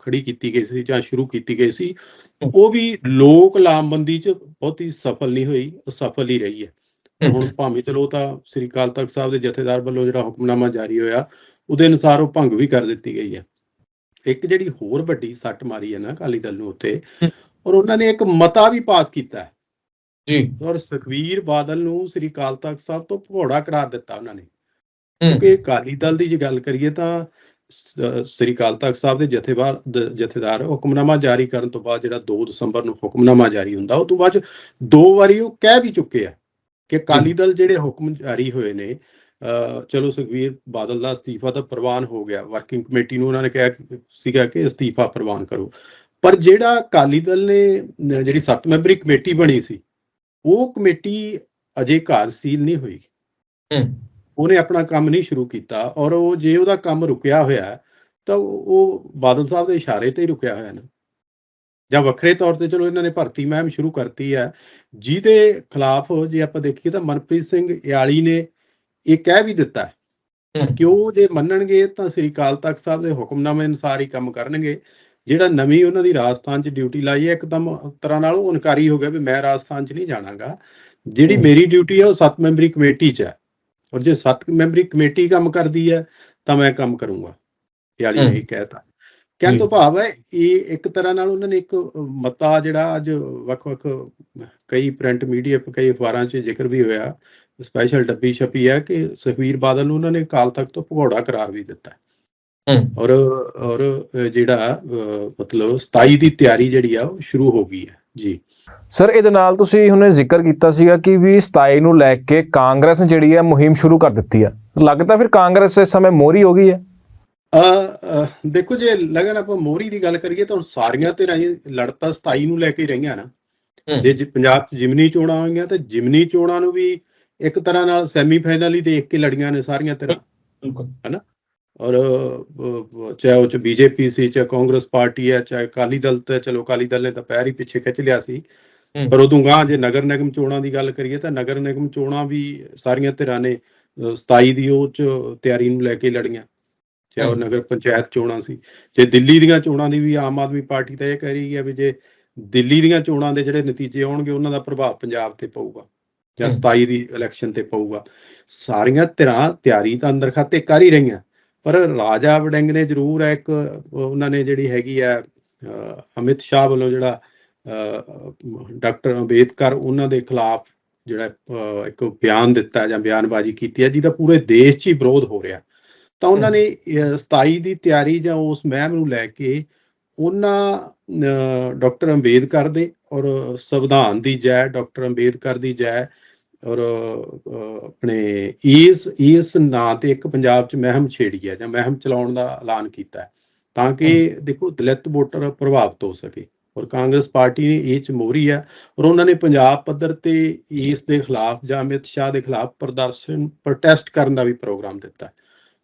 ਖੜੀ ਕੀਤੀ ਗਈ ਸੀ ਜਾਂ ਸ਼ੁਰੂ ਕੀਤੀ ਗਈ ਸੀ ਉਹ ਵੀ ਲੋਕ ਲਾਮਬੰਦੀ 'ਚ ਬਹੁਤੀ ਸਫਲ ਨਹੀਂ ਹੋਈ ਅਸਫਲ ਹੀ ਰਹੀ ਹੈ। ਹੁਣ ਭਾਵੇਂ ਚਲੋ ਤਾਂ ਸ੍ਰੀ ਅਕਾਲ ਤਖਤ ਸਾਹਿਬ ਦੇ ਜਥੇਦਾਰ ਵੱਲੋਂ ਜਿਹੜਾ ਹੁਕਮਨਾਮਾ ਜਾਰੀ ਹੋਇਆ ਉਹਦੇ ਅਨੁਸਾਰ ਉਹ ਭੰਗ ਵੀ ਕਰ ਦਿੱਤੀ ਗਈ ਹੈ। ਇੱਕ ਜਿਹੜੀ ਹੋਰ ਵੱਡੀ ਸੱਟ ਮਾਰੀ ਹੈ ਨਾ ਅਕਾਲੀ ਦਲ ਨੂੰ ਉੱਤੇ। ਔਰ ਉਹਨਾਂ ਨੇ ਇੱਕ ਮਤਾ ਵੀ ਪਾਸ ਕੀਤਾ ਜੀ। ਔਰ ਸੁਖਵੀਰ ਬਾਦਲ ਨੂੰ ਸ੍ਰੀ ਅਕਾਲ ਤਖਤ ਸਾਹਿਬ ਤੋਂ ਭਗੌੜਾ ਕਰਾਰ ਦਿੱਤਾ ਉਹਨਾਂ ਨੇ। ਕਿਉਂਕਿ ਅਕਾਲੀ ਦਲ ਦੀ ਜੇ ਗੱਲ ਕਰੀਏ ਤਾਂ ਸ੍ਰੀ ਅਕਾਲ ਤਖਤ ਸਾਹਿਬ ਦੇ ਜਥੇਦਾਰ ਦ- ਜਥੇਦਾਰ ਹੁਕਮਨਾਮਾ ਜਾਰੀ ਕਰਨ ਤੋਂ ਬਾਅਦ ਜਿਹੜਾ 2 ਦਸੰਬਰ ਨੂੰ ਹੁਕਮਨਾਮਾ ਜਾਰੀ ਹੁੰਦਾ ਉਹ ਤੋਂ ਬਾਅਦ ਦੋ ਵਾਰੀ ਉਹ ਕਹਿ ਵੀ ਚੁੱਕੇ ਆ ਕਿ ਅਕਾਲੀ ਦਲ ਜਿਹੜੇ ਹੁਕਮ ਜਾਰੀ ਹੋਏ ਨੇ ਚਲੋ ਸੁਖਵੀਰ ਬਾਦਲ ਦਾ ਅਸਤੀਫਾ ਤਾਂ ਪ੍ਰਵਾਨ ਹੋ ਗਿਆ ਵਰਕਿੰਗ ਕਮੇਟੀ ਨੂੰ ਉਹਨਾਂ ਨੇ ਕਿਹਾ ਸੀਗਾ ਕਿ ਅਸਤੀਫਾ ਪ੍ਰਵਾਨ ਕਰੋ। ਪਰ ਜਿਹੜਾ ਅਕਾਲੀ ਦਲ ਨੇ ਜਿਹੜੀ 7 ਮੈਂਬਰੀ ਕਮੇਟੀ ਬਣੀ ਸੀ ਉਹ ਕਮੇਟੀ ਅਜੇ ਘਰ ਸੀਲ ਨਹੀਂ ਹੋਈ। ਉਹਨੇ ਆਪਣਾ ਕੰਮ ਨਹੀਂ ਸ਼ੁਰੂ ਕੀਤਾ ਔਰ ਉਹ ਜੇ ਉਹਦਾ ਕੰਮ ਰੁਕਿਆ ਹੋਇਆ ਤਾਂ ਉਹ ਬਾਦਲ ਸਾਹਿਬ ਦੇ ਇਸ਼ਾਰੇ ਤੇ ਹੀ ਰੁਕਿਆ ਹੋਇਆ ਨਾ। ਜਾਂ ਵੱਖਰੇ ਤੌਰ ਤੇ ਚਲੋ ਇਹਨਾਂ ਨੇ ਭਰਤੀ ਮਹਿਮ ਸ਼ੁਰੂ ਕਰਤੀ ਹੈ। ਜਿਹਦੇ ਖਿਲਾਫ ਜੇ ਆਪਾਂ ਦੇਖੀਏ ਤਾਂ ਮਨਪ੍ਰੀਤ ਸਿੰਘ ਇਆਲੀ ਨੇ ਇਹ ਕਹਿ ਵੀ ਦਿੱਤਾ ਕਿ ਉਹ ਜੇ ਮੰਨਣਗੇ ਤਾਂ ਸ੍ਰੀ ਅਕਾਲ ਤਖਤ ਸਾਹਿਬ ਦੇ ਹੁਕਮਨਾਮੇ ਅਨੁਸਾਰ ਹੀ ਕੰਮ ਕਰਨਗੇ। ਜਿਹੜਾ ਨਵੀਂ ਉਹਨਾਂ ਦੀ ਰਾਜਸਥਾਨ 'ਚ ਡਿਊਟੀ ਲਾਈ ਹੈ ਇੱਕਦਮ ਤਰ੍ਹਾਂ ਨਾਲ ਉਹ ਇਨਕਾਰੀ ਹੋ ਗਿਆ ਵੀ ਮੈਂ ਰਾਜਸਥਾਨ 'ਚ ਨਹੀਂ ਜਾਣਾਗਾ। ਜਿਹੜੀ। ਮੇਰੀ ਡਿਊਟੀ ਹੈ ਉਹ 7 ਮੈਂਬਰੀ ਕਮੇਟੀ 'ਚ ਹੈ। ਔਰ ਜੇ 7 ਮੈਂਬਰੀ ਕਮੇਟੀ ਕੰਮ ਕਰਦੀ ਹੈ ਤਾਂ ਮੈਂ ਕੰਮ ਕਰੂੰਗਾ। ਯਾਰੀ ਨੇ ਹੂੰ। ਇਹ ਕਹਿਤਾ। ਕਹਿਣ ਤੋਂ ਭਾਵ ਹੈ ਇਹ ਇੱਕ ਤਰ੍ਹਾਂ ਨਾਲ ਉਹਨਾਂ ਨੇ ਇੱਕ ਮਤਾ ਜਿਹੜਾ ਅੱਜ ਵੱਖ-ਵੱਖ ਕਈ ਪ੍ਰਿੰਟ ਮੀਡੀਆ ਕਈ ਅਖਬਾਰਾਂ 'ਚ ਜ਼ਿਕਰ ਵੀ ਹੋਇਆ ਸਪੈਸ਼ਲ ਡੱਬੀ ਛਪੀ ਹੈ ਕਿ ਸੁਖਵੀਰ ਬਾਦਲ ਨੂੰ ਉਹਨਾਂ ਨੇ ਕਾਲ ਤੱਕ ਤੋਂ ਭਗੌੜਾ ਕਰਾਰ ਵੀ ਦਿੱਤਾ। ਔਰ ਔਰ ਜਿਹੜਾ ਮਤਲਬ 27 ਦੀ ਤਿਆਰੀ ਜਿਹੜੀ ਆ ਉਹ ਸ਼ੁਰੂ ਹੋ ਗਈ ਹੈ। ਜੀ। ਸਰ ਇਹਦੇ ਨਾਲ ਤੁਸੀਂ ਹੁਣੇ ਜ਼ਿਕਰ ਕੀਤਾ ਸੀਗਾ ਕਿ ਵੀ 27 ਨੂੰ ਲੈ ਕੇ ਕਾਂਗਰਸ ਨੇ ਜਿਹੜੀ ਹੈ ਮੁਹਿੰਮ ਸ਼ੁਰੂ ਕਰ ਦਿੱਤੀ ਹੈ ਲੱਗਦਾ ਫਿਰ ਕਾਂਗਰਸ ਇਸ ਸਮੇਂ ਮੋਹਰੀ ਹੋ ਗਈ ਹੈ? ਅ, ਦੇਖੋ ਜੇ ਲਗਨ ਆਪਾਂ ਮੋਹਰੀ ਦੀ ਗੱਲ ਕਰੀਏ ਤਾਂ ਹੁਣ ਸਾਰੀਆਂ ਧਿਰਾਂ ਹੀ ਲੜਤਾ 27 ਨੂੰ ਲੈ ਕੇ ਰਹੀਆਂ ਨਾ। ਜੇ ਪੰਜਾਬ 'ਚ ਜਿਮਨੀ ਚੋਣਾਂ ਹੋਈਆਂ ਤਾਂ ਜਿਮਨੀ ਚੋਣਾਂ ਨੂੰ ਵੀ ਇੱਕ ਤਰ੍ਹਾਂ ਨਾਲ ਸੈਮੀਫਾਈਨਲ ਹੀ ਦੇਖ ਕੇ ਲੜੀਆਂ ਨੇ ਸਾਰੀਆਂ ਧਿਰਾਂ ਬਿਲਕੁਲ। ਔਰ ਚਾਹੇ ਉਹ ਚ ਬੀਜੇਪੀ ਸੀ ਚਾਹੇ ਕਾਂਗਰਸ ਪਾਰਟੀ ਹੈ ਚਾਹੇ ਅਕਾਲੀ ਦਲ ਤੇ ਚਲੋ ਅਕਾਲੀ ਦਲ ਨੇ ਤਾਂ ਪੈਰ ਹੀ ਪਿੱਛੇ ਖਿੱਚ ਲਿਆ ਸੀ। ਪਰ ਉਦੋਂ ਗਾਂ ਜੇ ਨਗਰ ਨਿਗਮ ਚੋਣਾਂ ਦੀ ਗੱਲ ਕਰੀਏ ਤਾਂ ਨਗਰ ਨਿਗਮ ਚੋਣਾਂ ਵੀ ਸਾਰੀਆਂ ਧਿਰਾਂ ਨੇ ਅ, 27 ਦੀ ਉਹ ਚ ਤਿਆਰੀ ਨੂੰ ਲੈ ਕੇ ਲੜੀਆਂ ਚਾਹੇ ਉਹ। ਨਗਰ ਪੰਚਾਇਤ ਚੋਣਾਂ ਸੀ ਜੇ ਦਿੱਲੀ ਦੀਆਂ ਚੋਣਾਂ ਦੀ ਵੀ ਆਮ ਆਦਮੀ ਪਾਰਟੀ ਤਾਂ ਇਹ ਕਹਿ ਰਹੀ ਹੈ ਵੀ ਜੇ ਦਿੱਲੀ ਦੀਆਂ ਚੋਣਾਂ ਦੇ ਜਿਹੜੇ ਨਤੀਜੇ ਆਉਣਗੇ ਉਹਨਾਂ ਦਾ ਪ੍ਰਭਾਵ ਪੰਜਾਬ ਤੇ ਪਊਗਾ ਜਾਂ ਹਮ। 27 ਦੀ ਇਲੈਕਸ਼ਨ ਤੇ ਪਊਗਾ ਸਾਰੀਆਂ ਧਿਰਾਂ ਤਿਆਰੀ ਤਾਂ ਅੰਦਰ ਖਾਤੇ ਕਰ ਹੀ ਰਹੀਆਂ ਪਰ ਰਾਜਾ ਵੜਿੰਗ ਨੇ ਜ਼ਰੂਰ ਹੈ ਇੱਕ ਉਹਨਾਂ ਨੇ ਜਿਹੜੀ ਹੈਗੀ ਹੈ ਅਮਿਤ ਸ਼ਾਹ ਵੱਲੋਂ ਜਿਹੜਾ ਡਾਕਟਰ ਅੰਬੇਦਕਰ ਉਹਨਾਂ ਦੇ ਖਿਲਾਫ ਜਿਹੜਾ ਇੱਕ ਬਿਆਨ ਦਿੱਤਾ ਜਾਂ ਬਿਆਨਬਾਜ਼ੀ ਕੀਤੀ ਹੈ ਜਿਹਦਾ ਪੂਰੇ ਦੇਸ਼ 'ਚ ਹੀ ਵਿਰੋਧ ਹੋ ਰਿਹਾ। ਤਾਂ ਉਹਨਾਂ ਨੇ ਅਹ, 27 ਦੀ ਤਿਆਰੀ ਜਾਂ ਉਸ ਮਹਿਮ ਨੂੰ ਲੈ ਕੇ ਉਹਨਾਂ ਡਾਕਟਰ ਅੰਬੇਦਕਰ ਦੇ ਔਰ ਸੰਵਿਧਾਨ ਦੀ ਜੈ ਡਾਕਟਰ ਅੰਬੇਦਕਰ ਦੀ ਜੈ ਔਰ ਆਪਣੇ ਇਸ ਇਸ ਨਾਂ ਤੇ ਇੱਕ ਪੰਜਾਬ 'ਚ ਮਹਿਮ ਛੇੜੀ ਹੈ ਜਾਂ ਮਹਿਮ ਚਲਾਉਣ ਦਾ ਐਲਾਨ ਕੀਤਾ ਹੈ ਤਾਂ ਕਿ ਦੇਖੋ ਦਲਿਤ ਵੋਟਰ ਪ੍ਰਭਾਵਿਤ ਹੋ ਸਕੇ ਔਰ ਕਾਂਗਰਸ ਪਾਰਟੀ ਨੇ ਇਹ ਚ ਮੋਹਰੀ ਹੈ ਔਰ ਉਹਨਾਂ ਨੇ ਪੰਜਾਬ ਪੱਧਰ ਤੇ ਇਸ ਦੇ ਖਿਲਾਫ ਜਾਂ ਅਮਿਤ ਸ਼ਾਹ ਦੇ ਖਿਲਾਫ ਪ੍ਰਦਰਸ਼ਨ ਪ੍ਰੋਟੈਸਟ ਕਰਨ ਦਾ ਵੀ ਪ੍ਰੋਗਰਾਮ ਦਿੱਤਾ।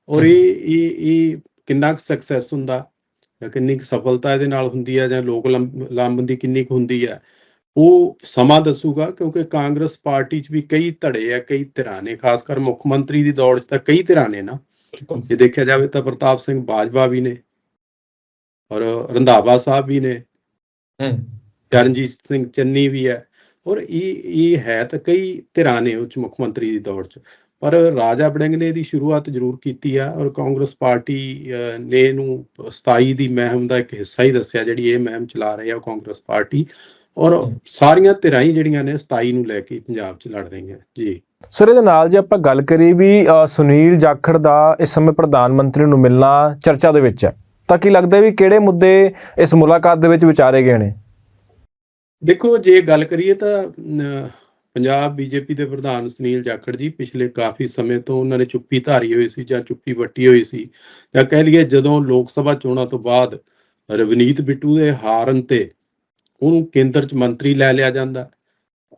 ਔਰ ਇਹ ਇਹ ਇਹ ਕਿੰਨਾ ਕੁ ਸਕਸੈਸ ਹੁੰਦਾ ਜਾਂ ਕਿੰਨੀ ਕੁ ਸਫਲਤਾ ਇਹਦੇ ਨਾਲ ਹੁੰਦੀ ਹੈ ਜਾਂ ਲੋਕ ਲੰਬ- ਲਾਮਬੰਦੀ ਕਿੰਨੀ ਕੁ ਹੁੰਦੀ ਹੈ ਉਹ ਸਮਾਂ ਦੱਸੂਗਾ ਕਿਉਂਕਿ ਕਾਂਗਰਸ ਪਾਰਟੀ 'ਚ ਵੀ ਕਈ ਧੜੇ ਆ ਕਈ ਧਿਰਾਂ ਨੇ ਖਾਸ ਕਰ ਮੁੱਖ ਮੰਤਰੀ ਦੀ ਦੌੜ 'ਚ ਤਾਂ ਕਈ ਧਿਰਾਂ ਨੇ ਨਾ। ਜੇ ਦੇਖਿਆ ਜਾਵੇ ਤਾਂ ਪ੍ਰਤਾਪ ਸਿੰਘ ਬਾਜਵਾ ਵੀ ਨੇ ਔਰ ਰੰਧਾਵਾ ਸਾਹਿਬ ਵੀ ਨੇ। ਹੂੰ। ਚਰਨਜੀਤ ਸਿੰਘ ਚੰਨੀ ਵੀ ਹੈ। ਔਰ ਇਹ ਇਹ ਹੈ ਤਾਂ ਕਈ ਧਿਰਾਂ ਨੇ ਉੱਚ ਮੁੱਖ ਮੰਤਰੀ ਦੀ ਦੌੜ 'ਚ। ਪਰ ਰਾਜਾ ਵੜਿੰਗ ਨੇ ਇਹਦੀ ਸ਼ੁਰੂਆਤ ਜ਼ਰੂਰ ਕੀਤੀ ਆ ਔਰ ਕਾਂਗਰਸ ਪਾਰਟੀ ਨੇ ਇਹਨੂੰ 27 ਦੀ ਮਹਿਮ ਦਾ ਇੱਕ ਹਿੱਸਾ ਹੀ ਦੱਸਿਆ ਜਿਹੜੀ ਇਹ ਮਹਿਮ ਚਲਾ ਰਹੀ ਆ ਕਾਂਗਰਸ ਪਾਰਟੀ। ਔਰ। ਸਾਰੀਆਂ ਧਿਰਾਂ ਹੀ ਜਿਹੜੀਆਂ ਨੇ 27 ਨੂੰ ਲੈ ਕੇ ਪੰਜਾਬ 'ਚ ਲੜ ਰਹੀਆਂ ਜੀ ਸਰ ਇਹਦੇ ਨਾਲ ਜੇ ਆਪਾਂ ਗੱਲ ਕਰੀਏ ਵੀ ਸੁਨੀਲ ਜਾਖੜ ਦਾ ਇਸ ਸਮੇਂ ਪ੍ਰਧਾਨ ਮੰਤਰੀ ਨੂੰ ਮਿਲਣਾ ਚਰਚਾ ਦੇ ਵਿੱਚ ਹੈ ਤਾਂ ਕੀ ਲੱਗਦਾ ਵੀ ਕਿਹੜੇ ਮੁੱਦੇ ਇਸ ਮੁਲਾਕਾਤ ਦੇ ਵਿੱਚ ਵਿਚਾਰੇ ਗਏ ਨੇ ਦੇਖੋ ਜੇ ਗੱਲ ਕਰੀਏ ਤਾਂ ਪੰਜਾਬ ਬੀਜੇਪੀ ਦੇ ਪ੍ਰਧਾਨ ਸੁਨੀਲ ਜਾਖੜ ਜੀ ਪਿਛਲੇ ਕਾਫੀ ਸਮੇਂ ਤੋਂ ਉਹਨਾਂ ਨੇ ਚੁੱਪੀ ਧਾਰੀ ਹੋਈ ਸੀ ਜਾਂ ਚੁੱਪੀ ਵੱਟੀ ਹੋਈ ਸੀ ਜਾਂ ਕਹਿ ਲਈਏ ਜਦੋਂ ਲੋਕ ਸਭਾ ਚੋਣਾਂ ਤੋਂ ਬਾਅਦ ਰਵਨੀਤ ਬਿੱਟੂ ਦੇ ਹਾਰਨ ਤੇ ਉਹਨੂੰ ਕੇਂਦਰ 'ਚ ਮੰਤਰੀ ਲੈ ਲਿਆ ਜਾਂਦਾ।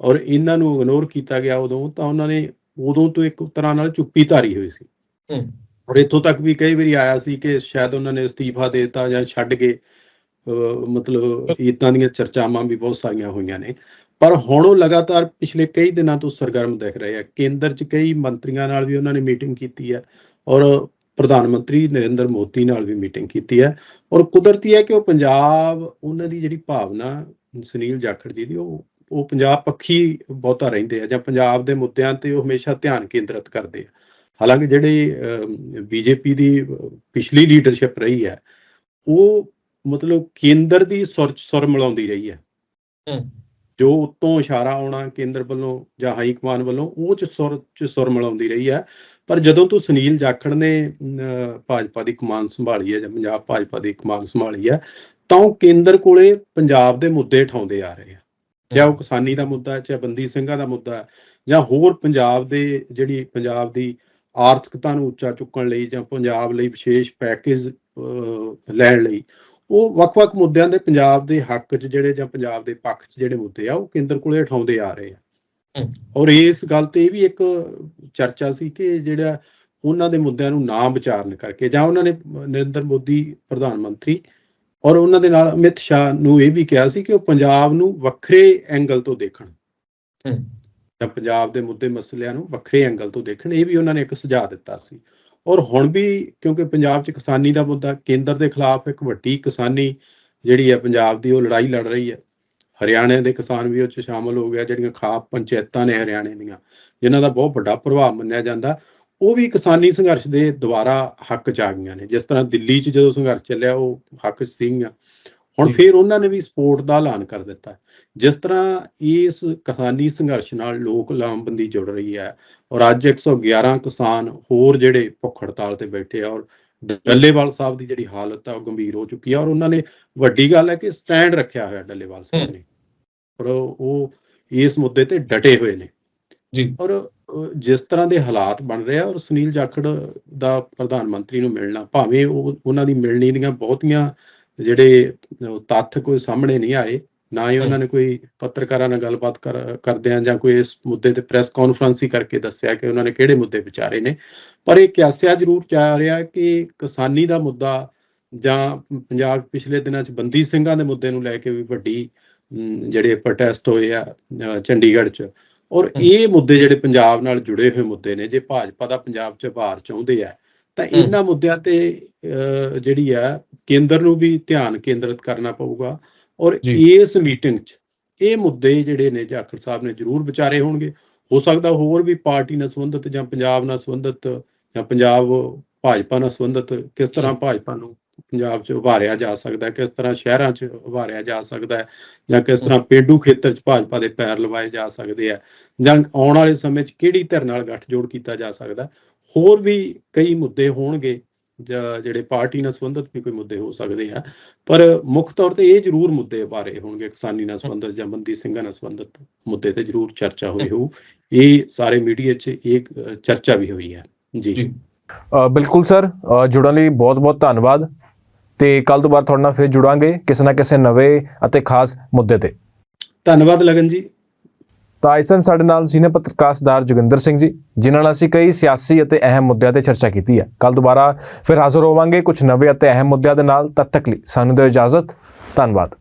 ਔਰ ਇਹਨਾਂ ਨੂੰ ਇਗਨੋਰ ਕੀਤਾ ਗਿਆ ਉਦੋਂ ਤਾਂ ਉਹਨਾਂ ਨੇ ਉਦੋਂ ਤੋਂ ਇੱਕ ਤਰ੍ਹਾਂ ਨਾਲ ਚੁੱਪੀ ਧਾਰੀ ਹੋਈ ਸੀ। ਔਰ ਇੱਥੋਂ ਤੱਕ ਵੀ ਕਈ ਵਾਰੀ ਆਇਆ ਸੀ ਕਿ ਸ਼ਾਇਦ ਉਹਨਾਂ ਨੇ ਅਸਤੀਫਾ ਦੇ ਦਿੱਤਾ ਜਾਂ ਛੱਡ ਕੇ ਅਹ ਮਤਲਬ ਇਦਾਂ ਦੀਆਂ ਚਰਚਾਵਾਂ ਵੀ ਬਹੁਤ ਸਾਰੀਆਂ ਹੋਈਆਂ ਨੇ। ਪਰ ਹੁਣ ਉਹ ਲਗਾਤਾਰ ਪਿਛਲੇ ਕਈ ਦਿਨਾਂ ਤੋਂ ਸਰਗਰਮ ਦਿਖ ਰਹੇ ਆ। ਕੇਂਦਰ 'ਚ ਕਈ ਮੰਤਰੀਆਂ ਨਾਲ ਵੀ ਉਹਨਾਂ ਨੇ ਮੀਟਿੰਗ ਕੀਤੀ ਹੈ ਔਰ ਪ੍ਰਧਾਨ ਮੰਤਰੀ ਨਰਿੰਦਰ ਮੋਦੀ ਨਾਲ ਵੀ ਮੀਟਿੰਗ ਕੀਤੀ ਹੈ ਔਰ ਕੁਦਰਤੀ ਹੈ ਕਿ ਉਹ ਪੰਜਾਬ ਉਹਨਾਂ ਦੀ ਜਿਹੜੀ ਭਾਵਨਾ ਸੁਨੀਲ ਜਾਖੜ ਜੀ ਦੀ ਉਹ ਉਹ ਪੰਜਾਬ ਪੱਖੀ ਬਹੁਤਾ ਰਹਿੰਦੇ ਆ ਜਾਂ ਪੰਜਾਬ ਦੇ ਮੁੱਦਿਆਂ ਤੇ ਉਹ ਹਮੇਸ਼ਾ ਧਿਆਨ ਕੇਂਦਰਿਤ ਕਰਦੇ ਆ। ਹਾਲਾਂਕਿ ਜਿਹੜੇ ਬੀਜੇਪੀ ਦੀ ਪਿਛਲੀ ਲੀਡਰਸ਼ਿਪ ਰਹੀ ਹੈ ਉਹ ਮਤਲਬ ਕੇਂਦਰ ਦੀ ਸੁਰ ਸੁਰ ਮਿਲਾਉਂਦੀ ਰਹੀ ਹੂੰ। ਜੋ ਉਤੋਂ ਇਸ਼ਾਰਾ ਆਉਣਾ ਕੇਂਦਰ ਵੱਲੋਂ ਜਾਂ ਹਾਈ ਕਮਾਨ ਵੱਲੋਂ ਉਹ ਚ ਸੁਰ ਚ ਸੁਰ ਮਿਲਾਉਂਦੀ ਰਹੀ ਹੈ। ਪਰ ਜਦੋਂ ਤੋਂ ਸੁਨੀਲ ਜਾਖੜ ਨੇ ਭਾਜਪਾ ਦੀ ਕਮਾਨ ਸੰਭਾਲੀ ਹੈ ਜਾਂ ਪੰਜਾਬ ਭਾਜਪਾ ਦੀ ਕਮਾਨ ਸੰਭਾਲੀ ਹੈ, ਤਾਂ ਉਹ ਕੇਂਦਰ ਕੋਲੇ ਪੰਜਾਬ ਦੇ ਮੁੱਦੇ ਉਠਾਉਂਦੇ ਆ ਰਹੇ ਆ। ਚਾਹੇ ਉਹ ਕਿਸਾਨੀ ਦਾ ਮੁੱਦਾ ਹੈ, ਚਾਹੇ ਬੰਦੀ ਸਿੰਘਾਂ ਦਾ ਮੁੱਦਾ ਹੈ, ਜਾਂ ਹੋਰ ਪੰਜਾਬ ਦੇ ਜਿਹੜੀ ਪੰਜਾਬ ਦੀ ਆਰਥਿਕਤਾ ਨੂੰ ਉੱਚਾ ਚੁੱਕਣ ਲਈ ਜਾਂ ਪੰਜਾਬ ਲਈ ਵਿਸ਼ੇਸ਼ ਪੈਕੇਜ ਲੈਣ ਲਈ, ਉਹ ਵੱਖ-ਵੱਖ ਮੁੱਦਿਆਂ ਦੇ ਪੰਜਾਬ ਦੇ ਹੱਕ 'ਚ ਜਿਹੜੇ ਜਾਂ ਪੰਜਾਬ ਦੇ ਪੱਖ 'ਚ ਜਿਹੜੇ ਮੁੱਦੇ ਆ, ਉਹ ਕੇਂਦਰ ਕੋਲੇ ਉਠਾਉਂਦੇ ਆ ਰਹੇ ਆ। ਔਰ ਇਸ ਗੱਲ ਤੇ ਇਹ ਵੀ ਇੱਕ ਚਰਚਾ ਸੀ ਕਿ ਜਿਹੜਾ ਉਹਨਾਂ ਦੇ ਮੁੱਦਿਆਂ ਨੂੰ ਨਾ ਵਿਚਾਰਨ ਕਰਕੇ ਜਾਂ ਉਹਨਾਂ ਨੇ ਨਰਿੰਦਰ ਮੋਦੀ ਪ੍ਰਧਾਨ ਮੰਤਰੀ ਔਰ ਉਹਨਾਂ ਦੇ ਨਾਲ ਅਮਿਤ ਸ਼ਾਹ ਨੂੰ ਇਹ ਵੀ ਕਿਹਾ ਸੀ ਕਿ ਉਹ ਪੰਜਾਬ ਨੂੰ ਵੱਖਰੇ ਐਂਗਲ ਤੋਂ ਦੇਖਣ। ਹੂੰ। ਜਾਂ ਪੰਜਾਬ ਦੇ ਮੁੱਦੇ ਮਸਲਿਆਂ ਨੂੰ ਵੱਖਰੇ ਐਂਗਲ ਤੋਂ ਦੇਖਣ ਇਹ ਵੀ ਉਹਨਾਂ ਨੇ ਇੱਕ ਸੁਝਾਅ ਦਿੱਤਾ ਸੀ। ਔਰ ਹੁਣ ਵੀ ਕਿਉਂਕਿ ਪੰਜਾਬ 'ਚ ਕਿਸਾਨੀ ਦਾ ਮੁੱਦਾ ਕੇਂਦਰ ਦੇ ਖਿਲਾਫ ਇੱਕ ਵੱਡੀ ਕਿਸਾਨੀ ਜਿਹੜੀ ਹੈ ਪੰਜਾਬ ਦੀ ਉਹ ਲੜਾਈ ਲੜ ਰਹੀ ਹੈ। ਹਰਿਆਣੇ ਦੇ ਕਿਸਾਨ ਵੀ ਉਹ 'ਚ ਸ਼ਾਮਲ ਹੋ ਗਿਆ ਜਿਹੜੀਆਂ ਖਾਪ ਪੰਚਾਇਤਾਂ ਨੇ ਹਰਿਆਣੇ ਦੀਆਂ ਜਿਨ੍ਹਾਂ ਦਾ ਬਹੁਤ ਵੱਡਾ ਪ੍ਰਭਾਵ ਮੰਨਿਆ ਜਾਂਦਾ। ਉਹ ਵੀ ਕਿਸਾਨੀ ਸੰਘਰਸ਼ ਦੇ ਦੁਆਰਾ ਹੱਕ 'ਚ ਆ ਗਈਆਂ ਨੇ। ਜਿਸ ਤਰ੍ਹਾਂ ਦਿੱਲੀ 'ਚ ਜਦੋਂ ਸੰਘਰਸ਼ ਚੱਲਿਆ ਉਹ ਹੱਕ 'ਚ ਸੀਗੀਆਂ। ਹੁਣ। ਫਿਰ ਉਹਨਾਂ ਨੇ ਵੀ ਸਪੋਰਟ ਦਾ ਐਲਾਨ ਕਰ ਦਿੱਤਾ। ਜਿਸ ਤਰ੍ਹਾਂ ਇਸ ਕਿਸਾਨੀ ਸੰਘਰਸ਼ ਨਾਲ ਲੋਕ ਲਾਮਬੰਦੀ ਜੁੜ ਰਹੀ ਹੈ ਔਰ ਅੱਜ 111 ਕਿਸਾਨ ਹੋਰ ਜਿਹੜੇ ਭੁੱਖ ਹੜਤਾਲ ਤੇ ਬੈਠੇ ਆ ਔਰ ਡੱਲੇਵਾਲ ਸਾਹਿਬ ਦੀ ਜਿਹੜੀ ਹਾਲਤ ਆ ਉਹ ਗੰਭੀਰ ਹੋ ਚੁੱਕੀ ਆ ਔਰ ਉਹਨਾਂ ਨੇ ਵੱਡੀ ਗੱਲ ਹੈ ਕਿ ਸਟੈਂਡ ਰੱਖਿਆ ਹੋਇਆ ਡੱਲੇਵਾਲ ਸਾਹਿਬ। ਨੇ। ਔਰ ਉਹ ਇਸ ਮੁੱਦੇ ਤੇ ਡਟੇ ਹੋਏ ਨੇ। ਜੀ। ਔਰ ਜਿਸ ਤਰ੍ਹਾਂ ਦੇ ਹਾਲਾਤ ਬਣ ਰਹੇ ਆ ਔਰ ਸੁਨੀਲ ਜਾਖੜ ਦਾ ਪ੍ਰਧਾਨ ਮੰਤਰੀ ਨੂੰ ਮਿਲਣਾ ਭਾਵੇਂ ਉਹ ਉਹਨਾਂ ਦੀ ਮਿਲਣੀ ਦੀਆਂ ਬਹੁਤੀਆਂ ਜਿਹੜੇ ਤੱਥ ਕੋਈ ਸਾਹਮਣੇ ਨਹੀਂ ਆਏ ਨਾ ਹੀ ਉਹਨਾਂ ਨੇ ਕੋਈ ਪੱਤਰਕਾਰਾਂ ਨਾਲ ਗੱਲਬਾਤ ਕਰ ਕਰਦਿਆਂ ਜਾਂ ਕੋਈ ਇਸ ਮੁੱਦੇ ਤੇ ਪ੍ਰੈਸ ਕਾਨਫਰੰਸ ਹੀ ਕਰਕੇ ਦੱਸਿਆ ਕਿ ਉਹਨਾਂ ਨੇ ਕਿਹੜੇ ਮੁੱਦੇ ਵਿਚਾਰੇ ਨੇ। ਪਰ ਇਹ ਕਿਆਸਿਆ ਜ਼ਰੂਰ ਜਾ ਰਿਹਾ ਕਿ ਕਿਸਾਨੀ ਦਾ ਮੁੱਦਾ ਜਾਂ ਪੰਜਾਬ ਪਿਛਲੇ ਦਿਨਾਂ 'ਚ ਬੰਦੀ ਸਿੰਘਾਂ ਦੇ ਮੁੱਦੇ ਨੂੰ ਲੈ ਕੇ ਵੀ ਵੱਡੀ ਜਿਹੜੇ ਪ੍ਰੋਟੈਸਟ ਹੋਏ ਆ ਚੰਡੀਗੜ੍ਹ 'ਚ ਔਰ। ਇਹ ਮੁੱਦੇ ਜਿਹੜੇ ਪੰਜਾਬ ਨਾਲ ਜੁੜੇ ਹੋਏ ਮੁੱਦੇ ਨੇ ਜੇ ਭਾਜਪਾ ਦਾ ਪੰਜਾਬ 'ਚ ਭਾਰ ਚਾਹੁੰਦੇ ਆ ਤਾਂ। ਇਹਨਾਂ ਮੁੱਦਿਆਂ ਤੇ ਜਿਹੜੀ ਆ ਕੇਂਦਰ ਨੂੰ ਵੀ ਧਿਆਨ ਕੇਂਦਰਿਤ ਕਰਨਾ ਪਊਗਾ ਔਰ। ਇਸ ਮੀਟਿੰਗ 'ਚ ਇਹ ਮੁੱਦੇ ਜਿਹੜੇ ਨੇ ਜਾਖੜ ਸਾਹਿਬ ਨੇ ਜ਼ਰੂਰ ਵਿਚਾਰੇ ਹੋਣਗੇ ਹੋ ਸਕਦਾ ਹੋਰ ਵੀ ਪਾਰਟੀ ਨਾਲ ਸੰਬੰਧਿਤ ਜਾਂ ਪੰਜਾਬ ਨਾਲ ਸੰਬੰਧਿਤ ਜਾਂ ਪੰਜਾਬ ਭਾਜਪਾ ਨਾਲ ਸੰਬੰਧਿਤ ਕਿਸ ਤਰ੍ਹਾਂ ਭਾਜਪਾ ਨੂੰ ਪੰਜਾਬ 'ਚ ਉਭਾਰਿਆ ਜਾ ਸਕਦਾ ਹੈ ਕਿਸ ਤਰ੍ਹਾਂ ਸ਼ਹਿਰਾਂ 'ਚ ਉਭਾਰਿਆ ਜਾ ਸਕਦਾ ਹੈ ਜਾਂ ਕਿਸ ਤਰ੍ਹਾਂ ਪੇਂਡੂ ਖੇਤਰ 'ਚ ਭਾਜਪਾ ਦੇ ਪੈਰ ਲਵਾਏ ਜਾ ਸਕਦੇ ਆ ਜਾਂ ਆਉਣ ਵਾਲੇ ਸਮੇਂ 'ਚ ਕਿਹੜੀ ਧਿਰ ਨਾਲ ਗੱਠਜੋੜ ਕੀਤਾ ਜਾ ਸਕਦਾ ਹੋਰ ਵੀ ਕਈ ਮੁੱਦੇ ਹੋਣਗੇ ਜਿਹੜੇ ਪਾਰਟੀ ਨਾਲ ਸੰਬੰਧਿਤ ਵੀ ਕੋਈ ਮੁੱਦੇ ਹੋ ਸਕਦੇ ਆ ਪਰ ਮੁੱਖ ਤੌਰ ਤੇ ਇਹ ਜ਼ਰੂਰ ਮੁੱਦੇ ਬਾਰੇ ਹੋਣਗੇ ਕਿਸਾਨੀ ਨਾਲ ਸੰਬੰਧਿਤ ਜਾਂ ਬੰਦੀ ਸਿੰਘਾਂ ਨਾਲ ਸੰਬੰਧਿਤ ਮੁੱਦੇ ਤੇ ਜ਼ਰੂਰ ਚਰਚਾ ਹੋਈ ਹੋਊ ਇਹ ਸਾਰੇ ਮੀਡੀਆ 'ਚ ਇੱਕ ਚਰਚਾ ਵੀ ਹੋਈ ਹੈ। ਜੀ। ਬਿਲਕੁਲ ਸਰ ਜੁੜਨ ਲਈ ਬਹੁਤ-ਬਹੁਤ ਧੰਨਵਾਦ ਤੇ ਕੱਲ ਦੁਬਾਰਾ ਤੁਹਾਡੇ ਨਾਲ ਫਿਰ ਜੁੜਾਂਗੇ ਕਿਸੇ ਨਾ ਕਿਸੇ ਨਵੇਂ ਅਤੇ ਖਾਸ ਮੁੱਦੇ ਤੇ। ਧੰਨਵਾਦ ਲਗਨ ਜੀ। ਤਾਂ ਆਈਸਨ ਸਾਡੇ ਨਾਲ ਸੀਨੀਅਰ ਪੱਤਰਕਾਰ ਸਰਦਾਰ ਜੋਗਿੰਦਰ ਸਿੰਘ ਜੀ ਜਿਨ੍ਹਾਂ ਨਾਲ ਅਸੀਂ ਕਈ ਸਿਆਸੀ ਅਤੇ ਅਹਿਮ ਮੁੱਦਿਆਂ ਤੇ ਚਰਚਾ ਕੀਤੀ ਹੈ। ਕੱਲ ਦੁਬਾਰਾ ਫਿਰ ਹਾਜ਼ਰ ਹੋਵਾਂਗੇ ਕੁਝ ਨਵੇਂ ਅਤੇ ਅਹਿਮ ਮੁੱਦਿਆਂ ਦੇ ਨਾਲ ਤਦ ਤੱਕ ਲਈ ਸਾਨੂੰ ਦਿਓ ਇਜਾਜ਼ਤ। ਧੰਨਵਾਦ।